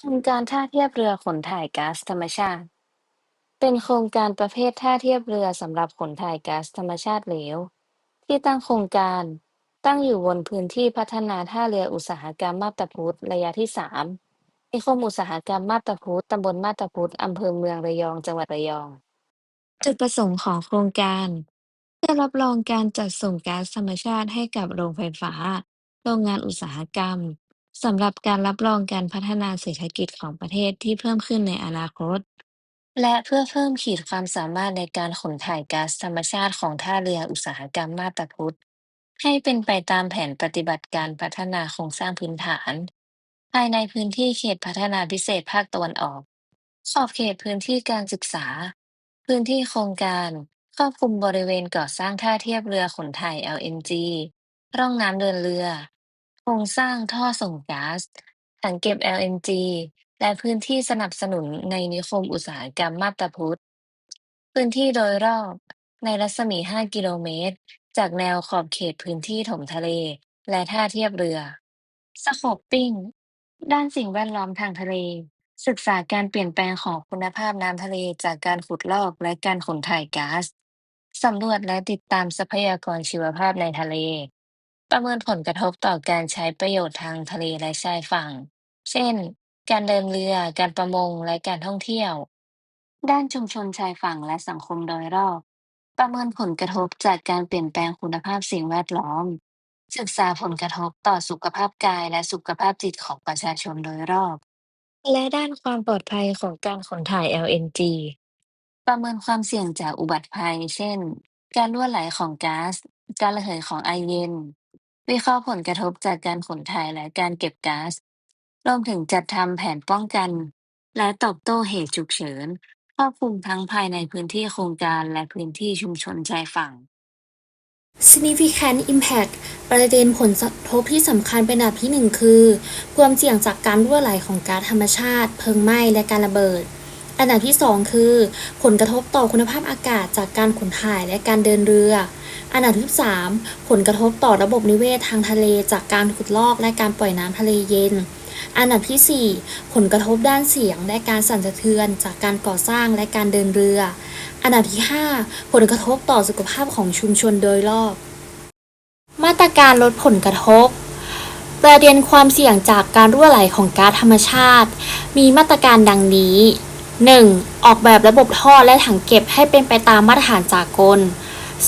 โครงการท่าเทียบเรือขนถ่ายก๊าซธรรมชาติ เป็นโครงการประเภทท่าเทียบเรือสำหรับขนถ่ายก๊าซธรรมชาติเหลว ที่ตั้งโครงการตั้งอยู่บนพื้นที่พัฒนาท่าเรืออุตสาหกรรมมาบตาพุธระยะที่3นิคมอุตสาหกรรมมาบตาพุธตำบลมาบตาพุธอำเภอเมืองระยอง จังหวัดระยอง จุดประสงค์ของโครงการ เพื่อรับรองการจัดส่งก๊าซธรรมชาติให้กับโรงไฟฟ้า โรงงานอุตสาหกรรม สำหรับการรับรองการพัฒนาเศรษฐกิจของประเทศที่เพิ่มขึ้นในอนาคต และเพื่อเพิ่มขีดความสามารถในการขนถ่ายก๊าซธรรมชาติของท่าเรืออุตสาหกรรมมาบตาพุธ ให้เป็นไปตามแผนปฏิบัติการพัฒนาโครงสร้างพื้นฐาน ภายในพื้นที่เขตพัฒนาพิเศษภาคตะวันออก ขอบเขตพื้นที่การศึกษา พื้นที่โครงการครอบคลุมบริเวณก่อสร้างท่าเทียบเรือขนถ่าย LNG ร่องน้ำเดินเรือ โครงสร้างท่อส่งก๊าซ ถังเก็บ LNG และพื้นที่สนับสนุนในนิคมอุตสาหกรรมมาบตาพุธ พื้นที่โดยรอบในรัศมี 5 กิโลเมตร จากแนวขอบเขตพื้นที่ถมทะเล และท่าเทียบเรือ สโคปปิ้ง ด้านสิ่งแวดล้อมทางทะเล ศึกษาการเปลี่ยนแปลงของคุณภาพน้ำทะเลจากการขุดลอกและการขนถ่ายก๊าซ สำรวจและติดตามทรัพยากรชีวภาพในทะเล ประเมินผลกระทบต่อการใช้ประโยชน์ทางทะเลและชายฝั่ง เช่น การเดินเรือ การประมง และการท่องเที่ยว ด้านชุมชนชายฝั่งและสังคมโดยรอบ ประเมินผลกระทบจากการเปลี่ยนแปลงคุณภาพสิ่งแวดล้อม ศึกษาผลกระทบต่อสุขภาพกายและสุขภาพจิตของประชาชนโดยรอบ และด้านความปลอดภัยของการขนถ่าย LNG ประเมินความเสี่ยงจากอุบัติภัย เช่น การรั่วไหลของก๊าซ การระเหยของไอเย็น วิเคราะห์ผลกระทบจากการขนถ่ายและการเก็บก๊าซ รวมถึงจัดทำแผนป้องกัน และตอบโต้เหตุฉุกเฉิน ครอบคลุมทั้งภายในพื้นที่โครงการและพื้นที่ชุมชนชายฝั่ง Significant Impact ประเด็นผลกระทบที่สำคัญเป็นอันดับที่หนึ่งคือ ความเสี่ยงจากการรั่วไหลของก๊าซธรรมชาติ เพลิงไหม้ และการระเบิด อันดับที่สองคือ ผลกระทบต่อคุณภาพอากาศจากการขนถ่ายและการเดินเรือ อันดับที่สามผลกระทบต่อระบบนิเวศทางทะเลจากการขุดลอกและการปล่อยน้ำทะเลเย็น อันดับที่สี่ผลกระทบด้านเสียงและการสั่นสะเทือนจากการก่อสร้างและการเดินเรือ อันดับที่ห้าผลกระทบต่อสุขภาพของชุมชนโดยรอบ มาตรการลดผลกระทบประเด็นความเสี่ยงจากการรั่วไหลของก๊าซธรรมชาติ มีมาตรการดังนี้ 1. ออกแบบระบบท่อและถังเก็บให้เป็นไปตามมาตรฐานสากล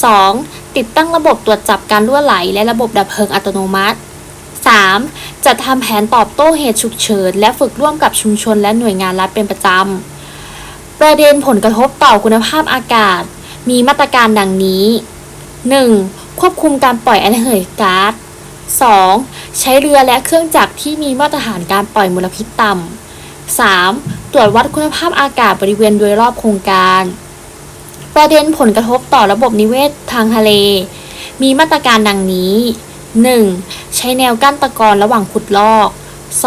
2. ติดตั้งระบบตรวจจับการรั่วไหล และระบบดับเพลิงอัตโนมัติ 3. จัดทำแผนตอบโต้เหตุฉุกเฉิน และฝึกร่วมกับชุมชนและหน่วยงานรัฐเป็นประจำ ประเด็นผลกระทบต่อคุณภาพอากาศ มีมาตรการดังนี้ 1. ควบคุมการปล่อยไอระเหยก๊าซ 2. ใช้เรือและเครื่องจักรที่มีมาตรฐานการปล่อยมลพิษต่ำ 3. ตรวจวัดคุณภาพอากาศบริเวณโดยรอบโครงการ ประเด็นผลกระทบต่อระบบนิเวศทางทะเล มีมาตรการดังนี้ 1. ใช้แนวกั้นตะกอนระหว่างขุดลอก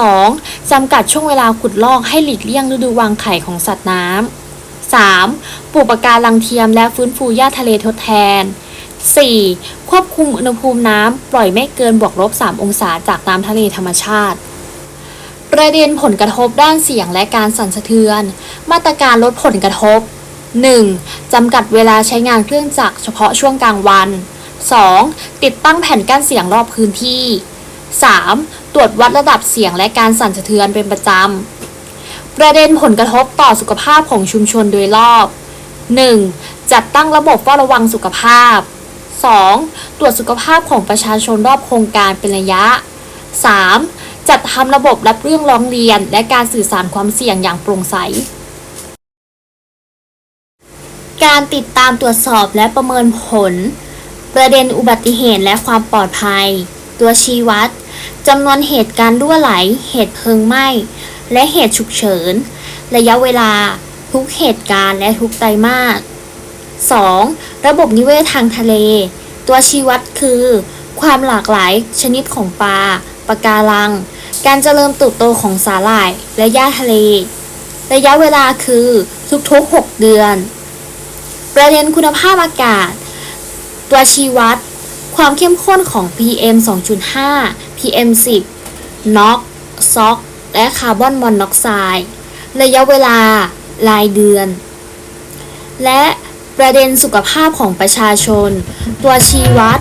2. จำกัดช่วงเวลาขุดลอกให้หลีกเลี่ยงฤดูวางไข่ของสัตว์น้ำ 3. ปลูกปะการังเทียมและฟื้นฟูหญ้าทะเลทดแทน 4. ควบคุมอุณหภูมิน้ำปล่อยไม่เกินบวกลบ 3 องศาจากน้ำทะเลธรรมชาติ ประเด็นผลกระทบด้านเสียงและการสั่นสะเทือน มาตรการลดผลกระทบ 1. จำกัดเวลาใช้งานเครื่องจักรเฉพาะช่วงกลางวัน 2. ติดตั้งแผ่นกั้นเสียงรอบพื้นที่ 3. ตรวจวัดระดับเสียงและการสั่นสะเทือนเป็นประจำ ประเด็นผลกระทบต่อสุขภาพของชุมชนโดยรอบ 1. จัดตั้งระบบเฝ้าระวังสุขภาพ 2. ตรวจสุขภาพของประชาชนรอบโครงการเป็นระยะ 3. จัดทำระบบรับเรื่องร้องเรียน และการสื่อสารความเสี่ยงอย่างโปร่งใส การติดตามตรวจสอบและประเมินผล ประเด็นอุบัติเหตุและความปลอดภัย ตัวชี้วัดจำนวนเหตุการณ์รั่วไหล เหตุเพลิงไหม้ และเหตุฉุกเฉิน ระยะเวลา ทุกเหตุการณ์และทุกไตรมาส 2. ระบบนิเวศทางทะเล ตัวชี้วัดคือ ความหลากหลายชนิดของปลาปะการัง การเจริญเติบโตของสาหร่ายและหญ้าทะเล ระยะเวลาคือทุกๆ 6 เดือน ประเด็นคุณภาพอากาศ ตัวชี้วัด ความเข้มข้นของ PM 2.5 PM 10 NOx SOx และคาร์บอนมอนอกไซด์ระยะเวลารายเดือน และประเด็นสุขภาพของประชาชน ตัวชี้วัด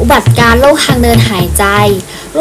อุบัติการ์โรคทางเดินหายใจ